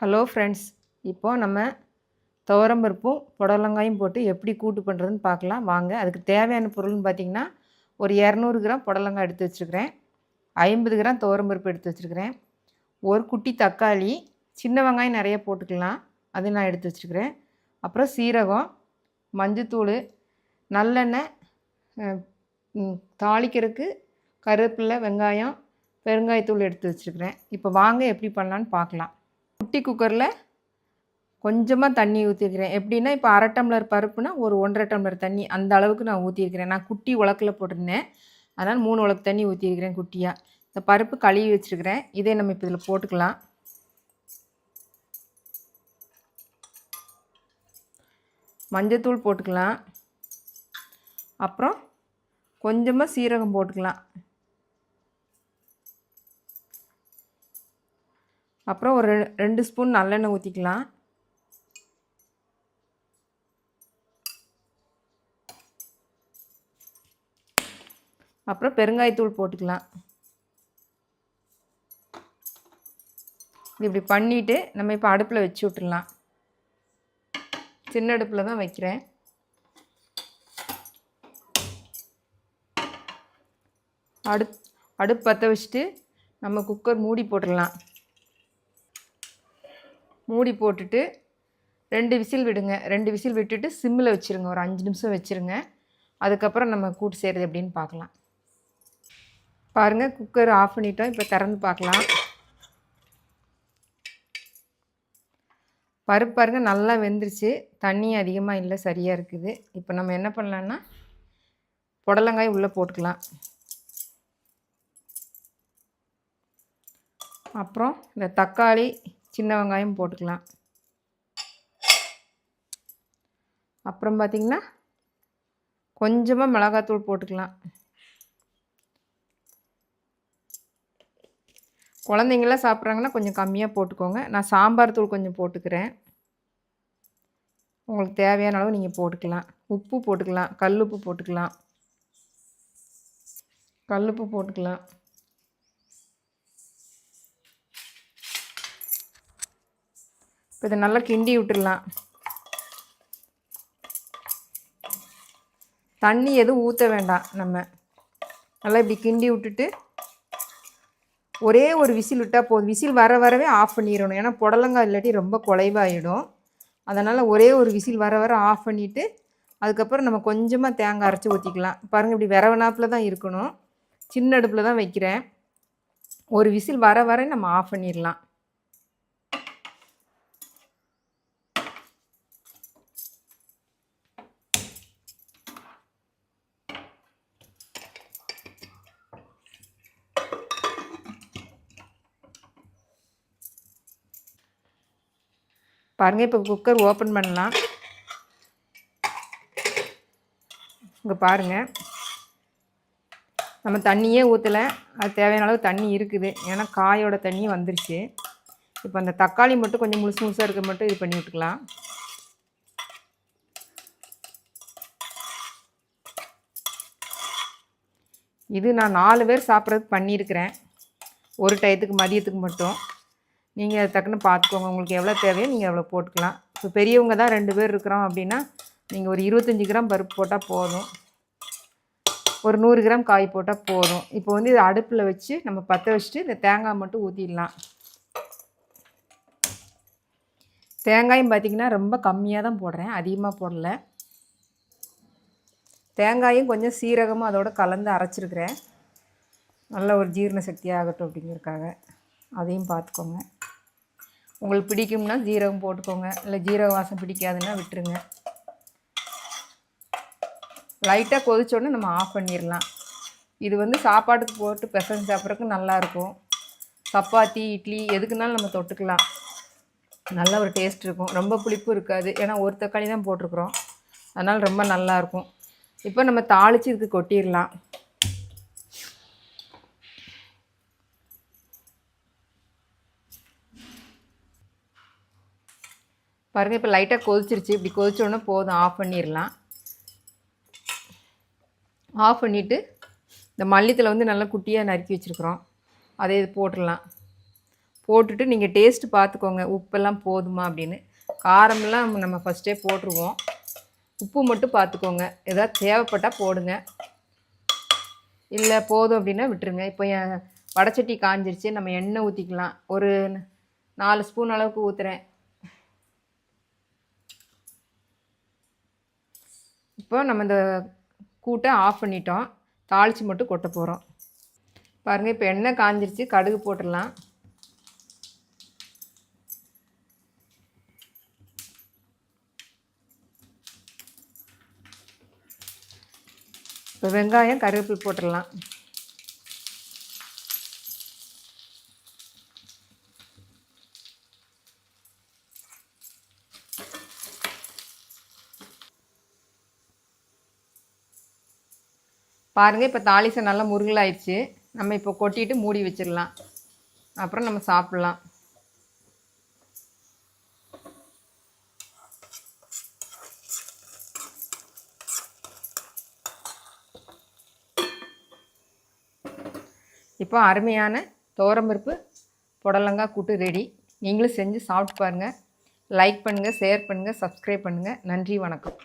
Hello friends இப்போ நம்ம துவரம்பருப்பும் புடலங்காயும் போட்டு எப்படி கூட்டு பண்ணுறதுன்னு பார்க்கலாம். வாங்க அதுக்கு தேவையான பொருள்னு பார்த்தீங்கன்னா ஒரு இரநூறு கிராம் புடலங்காய் எடுத்து வச்சுருக்கிறேன். ஐம்பது கிராம் துவரம்பருப்பு எடுத்து வச்சுருக்கிறேன். ஒரு குட்டி தக்காளி சின்ன வெங்காயம் நிறைய போட்டுக்கலாம். அது நான் எடுத்து வச்சுருக்கிறேன். அப்புறம் சீரகம் மஞ்சத்தூள் நல்லெண்ணெய் தாளிக்கிறதுக்கு கருவேப்பிலை வெங்காயம் பெருங்காயத்தூள் எடுத்து வச்சுருக்கிறேன். இப்போ வாங்க எப்படி பண்ணலான்னு பார்க்கலாம். குட்டி குக்கரில் கொஞ்சமாக தண்ணி ஊற்றிருக்கிறேன் எப்படின்னா இப்போ அரை டம்ளர் பருப்புனா ஒரு ஒன்றரை டம்ளர் தண்ணி அந்த அளவுக்கு நான் ஊற்றிருக்கிறேன் நான் குட்டி உலக்கில் போட்டிருந்தேன். அதனால் மூணு உலக்கு தண்ணி ஊற்றிருக்கிறேன் குட்டியாக இந்த பருப்பு கழுவி வச்சுருக்கிறேன். இதே நம்ம இப்போ இதில் போட்டுக்கலாம். மஞ்சத்தூள் போட்டுக்கலாம். அப்புறம் கொஞ்சமாக சீரகம் போட்டுக்கலாம். அப்புறம் ஒரு ரெண்டு ஸ்பூன் நல்லெண்ணெய் ஊற்றிக்கலாம் அப்புறம் பெருங்காயத்தூள் போட்டுக்கலாம். இது இப்படி பண்ணிவிட்டு நம்ம இப்போ அடுப்பில் வச்சு விட்டுடலாம் சின்ன அடுப்பில் தான் வைக்கிறேன். அடுப் அடுப்பு பற்ற வச்சுட்டு நம்ம குக்கர் மூடி போட்டுடலாம் மூடி போட்டுட்டு ரெண்டு விசில் விடுங்க. ரெண்டு விசில் விட்டுட்டு சிம்மில் வச்சுருங்க. ஒரு அஞ்சு நிமிஷம் வச்சுருங்க. அதுக்கப்புறம் நம்ம கூட்டு செய்கிறது எப்படின்னு பார்க்கலாம். பாருங்கள் குக்கர் ஆஃப் பண்ணிட்டோம். இப்போ திறந்து பார்க்கலாம். பருப்பு பாருங்கள் நல்லா வெந்துருச்சு. தண்ணி அதிகமாக இல்லை சரியாக இருக்குது. இப்போ நம்ம என்ன பண்ணலான்னா புடலங்காய் உள்ளே போட்டுக்கலாம். அப்புறம் இந்த தக்காளி சின்ன வெங்காயம் போட்டுக்கலாம். அப்புறம் பார்த்திங்கன்னா கொஞ்சமாக மிளகாத்தூள் போட்டுக்கலாம். குழந்தைங்களாம் சாப்பிட்றாங்கன்னா கொஞ்சம் கம்மியாக போட்டுக்கோங்க. நான் சாம்பார் தூள் கொஞ்சம் போட்டுக்கிறேன். உங்களுக்கு தேவையான அளவு நீங்கள் போட்டுக்கலாம். உப்பு போட்டுக்கலாம். கல்லுப்பு போட்டுக்கலாம். கல்லுப்பு போட்டுக்கலாம். இப்போ இதை நல்லா கிண்டி விட்டுடலாம் தண்ணி எதுவும் ஊற்ற வேண்டாம் நம்ம. நல்லா இப்படி கிண்டி விட்டுட்டு ஒரே ஒரு விசில் விட்டால் போதும். விசில் வர வரவே ஆஃப் பண்ணிடணும். ஏன்னா புடலங்காய் இல்லாட்டி ரொம்ப குலைவாயிடும். அதனால் ஒரே ஒரு விசில் வர வர ஆஃப் பண்ணிவிட்டு அதுக்கப்புறம் நம்ம கொஞ்சமாக தேங்காய் அரைச்சி ஊற்றிக்கலாம் பாருங்கள் இப்படி விரவனாப்பில் தான் இருக்கணும். சின்ன அடுப்பில் தான் வைக்கிறேன். ஒரு விசில் வர வர நம்ம ஆஃப் பண்ணிடலாம். பாருங்கள் இப்போ குக்கர் ஓப்பன் பண்ணலாம். இங்கே பாருங்கள் நம்ம தண்ணியே ஊற்றலை அது தேவையான அளவு தண்ணி இருக்குது. ஏன்னா காயோட தண்ணி வந்துருச்சு. இப்போ அந்த தக்காளி மட்டும் கொஞ்சம் முழுசு முழுசாக இருக்க மட்டும் இது பண்ணி விட்டுக்கலாம். இது நான் நாலு பேர் சாப்பிட்றதுக்கு பண்ணியிருக்கிறேன். ஒரு டயத்துக்கு மதியத்துக்கு மட்டும். நீங்கள் அது டக்குன்னு பார்த்துக்கோங்க. உங்களுக்கு எவ்வளோ தேவையோ நீங்கள் எவ்வளோ போட்டுக்கலாம். இப்போ பெரியவங்க தான் ரெண்டு பேர் இருக்கிறோம் அப்படின்னா நீங்கள் ஒரு இருபத்தஞ்சி கிராம் பருப்பு போட்டால் போதும். ஒரு நூறு கிராம் காய் போட்டால் போதும். இப்போ வந்து இதை அடுப்பில் வச்சு நம்ம பற்ற வச்சுட்டு இந்த தேங்காய் மட்டும் ஊற்றிடலாம் தேங்காயும் பார்த்திங்கன்னா ரொம்ப கம்மியாக தான் போடுறேன். அதிகமாக போடல. தேங்காயும் கொஞ்சம் சீரகமும் அதோட கலந்து அரைச்சிருக்கிறேன். நல்ல ஒரு ஜீரண சக்தி ஆகட்டும் அப்படிங்கிறதுக்காக. அதையும் பார்த்துக்கோங்க. உங்களுக்கு பிடிக்கும்னா ஜீரகம் போட்டுக்கோங்க. இல்லை ஜீரக வாசம் பிடிக்காதுன்னா விட்டுருங்க. லைட்டாக கொதிச்சோடனே நம்ம ஆஃப் பண்ணிடலாம் இது வந்து சாப்பாட்டுக்கு போட்டு பிசைஞ்சு சாப்பிட்றதுக்கு நல்லாயிருக்கும் சப்பாத்தி இட்லி எதுக்குனாலும் நம்ம தொட்டுக்கலாம். நல்ல ஒரு டேஸ்ட் இருக்கும். ரொம்ப புளிப்பு இருக்காது. ஏன்னா ஒரு தக்காளி தான் போட்டிருக்குறோம். அதனால் ரொம்ப நல்லாயிருக்கும் இப்போ நம்ம தாளித்து இதுக்கு கொட்டிடலாம் பாருங்கள் இப்போ லைட்டாக கொதிச்சிருச்சு. இப்படி கொதிச்சோடனே போதும். ஆஃப் பண்ணிடலாம் ஆஃப் பண்ணிவிட்டு இந்த மல்லித்தில் வந்து நல்லா குட்டியாக நறுக்கி வச்சுருக்குறோம். அதை இது போட்டுடலாம் போட்டுட்டு நீங்கள் டேஸ்ட்டு பார்த்துக்கோங்க உப்பெல்லாம் போதுமா அப்படின்னு. காரமெல்லாம் நம்ம ஃபஸ்ட்டே போட்டுருவோம். உப்பு மட்டும் பார்த்துக்கோங்க எதாவது தேவைப்பட்டால் போடுங்க. இல்லை போதும் அப்படின்னா விட்டுருங்க. இப்போ என் வடச்சட்டி காஞ்சிருச்சு. நம்ம எண்ணெய் ஊற்றிக்கலாம் ஒரு நாலு ஸ்பூன் அளவுக்கு ஊற்றுறேன் இப்போ நம்ம இந்த கூட்டை ஆஃப் பண்ணிட்டோம். தாளித்து மட்டும் கொட்ட போகிறோம் பாருங்கள் இப்போ எண்ணெய் காஞ்சிருச்சு. கடுகு போட்டுடலாம். இப்போ வெங்காயம் கருவேப்பில் போட்டுடலாம். பாருங்கள் இப்போ தாளிசை நல்லா முருகலாயிடுச்சு. நம்ம இப்போ கொட்டிட்டு மூடி வச்சிடலாம். அப்புறம் நம்ம சாப்பிட்லாம். இப்போ அருமையான தோரம்பருப்பு புடலங்காய் கூட்டு ரெடி. நீங்களும் செஞ்சு சாப்பிட்டு பாருங்கள் லைக் பண்ணுங்கள் ஷேர் பண்ணுங்கள் சப்ஸ்கிரைப் பண்ணுங்கள் நன்றி வணக்கம்.